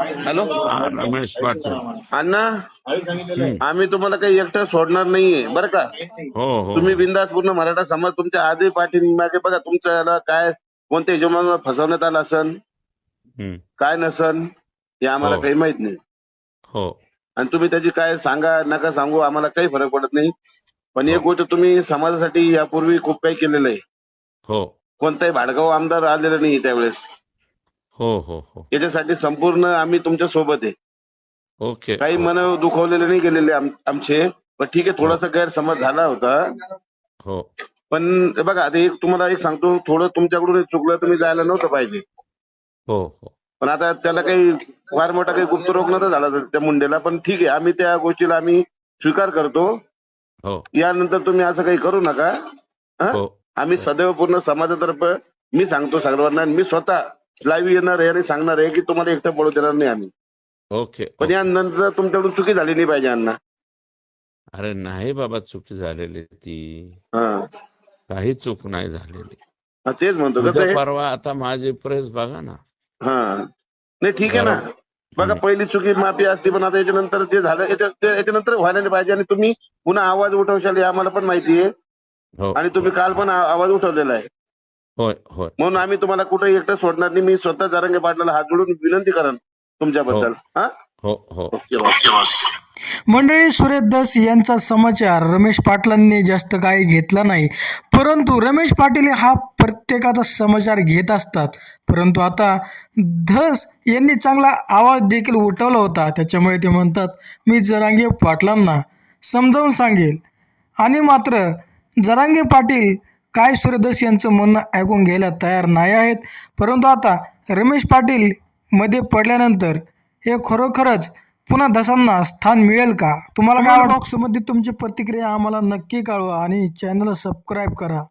Hello? Ramesh Patil. अण्णा. आम्ही तुम्हाला काही एकटं सोडणार नाहीये बरं का? हो हो. तुम्ही बिंदास पूर्ण मराठा समाज तुमच्या आजही पाठीमागे बघा तुमच्या याला काय कोणत्या हिशोबाने फसवण्यात आलं असन हम्म. काय नसन हे आम्हाला हो. काही माहीत नाही. हो. आणि तुम्ही त्याची काय सांगा नका सांगू आम्हाला काही फरक पडत नाही. पण एक हो. गोष्ट तुम्ही समाजासाठी यापूर्वी खूप काही केलेलं आहे. हो. कोणताही भाडगाव आमदार आलेला नाही त्यावेळेस. हो हो हो. याच्यासाठी संपूर्ण आम्ही तुमच्यासोबत आहे. ओके. काही मन दुखवलेले नाही गेलेले आम- आमचे. पण ठीक आहे थोडासा गैरसमज झाला होता. हो. पण हे बघा आता एक तुम्हाला एक सांगतो थोडं तुमच्याकडून चुकलं तुम्ही जायला नव्हतं पाहिजे. हो हो. पण आता त्याला काही फार मोठा काही गुप्तरोग नव्हता झाला त्या मुंडेला. पण ठीक आहे आम्ही त्या गोष्टीला आम्ही स्वीकार करतो. हो. यानंतर तुम्ही असं काही करू नका. हा? हो. आम्ही सदैव पूर्ण समाजातर्फे मी सांगतो सर्वांना आणि मी स्वतः लाईव्ह येणार आहे आणि सांगणार आहे की तुम्हाला एकटं पडू देणार नाही आम्ही. ओके पण यानंतर तुमच्याकडून चुकी झाली नाही पाहिजे अण्णा. अरे नाही बाबा चुकी झालेली ती. हा. काही चूक नाही झालेली. हा, तेच म्हणतो. कसं उद्या परवा आता माझी प्रेस बघा ना. हा. नाही ठीक आहे ना. बघा. पहिली चुकी माफी असते पण आता याच्यानंतर जे झालं याच्या- ते- याच्यानंतर व्हायला नाही पाहिजे आणि तुम्ही पुन्हा आवाज उठवशाल हे आम्हाला पण माहिती आहे. हो. आणि तुम्ही काल पण आ- आवाज उठवलेला आहे. होय होय. म्हणून आम्ही तुम्हाला कुठे एकटं सोडणार नाही. मी स्वतः जारंगे पाटलाला हात जोडून विनंती करेन तुमच्याबद्दल. हा. हो? हो. मंडळी सुरेश दस यांचा समाचार. रमेश पाटलांनी जास्त काही घेतला नाही. परंतु रमेश पाटील हा प्रत्येकाचा समाचार घेत असतात. परंतु आता धस यांनी चांगला आवाज देखील उठवला होता. त्याच्यामुळे ते म्हणतात मी जरांगे पाटलांना समजावून सांगेल. आणि मात्र जरांगे पाटील काय सूर्यदस यांचं म्हणणं ऐकून घ्यायला तयार नाही आहेत? परंतु आता रमेश पाटील मध्ये पडल्यानंतर हे खरोखरच पुन्हा दसांना स्थान मिळेल का? तुम्हाला काय बॉक्समध्ये तुमची प्रतिक्रिया आम्हाला नक्की कळवा आणि चॅनलला सबस्क्राईब करा.